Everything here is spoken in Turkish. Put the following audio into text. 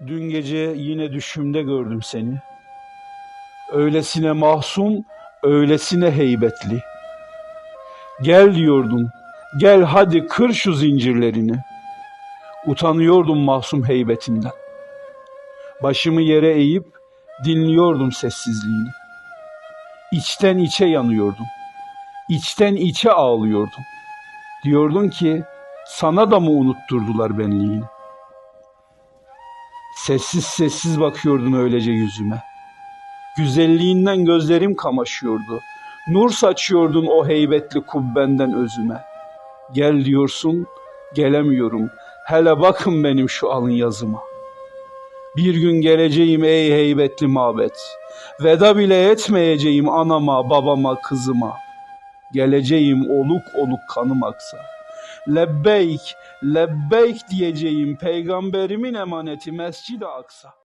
Dün gece yine düşümde gördüm seni. Öylesine mahzun, öylesine heybetli. Gel diyordun, gel hadi kır şu zincirlerini. Utanıyordum mahzun heybetinden. Başımı yere eğip dinliyordum sessizliğini. İçten içe yanıyordum. İçten içe ağlıyordum. Diyordun ki sana da mı unutturdular benliğini? Sessiz sessiz bakıyordun öylece yüzüme. Güzelliğinden gözlerim kamaşıyordu. Nur saçıyordun o heybetli kubbenden özüme. Gel diyorsun, gelemiyorum. Hele bakın benim şu alın yazıma. Bir gün geleceğim ey heybetli mabet. Veda bile etmeyeceğim anama, babama, kızıma. Geleceğim oluk oluk kanım aksa. Lebbeyk, lebbeyk diyeceğim peygamberimin emaneti Mescid-i Aksa.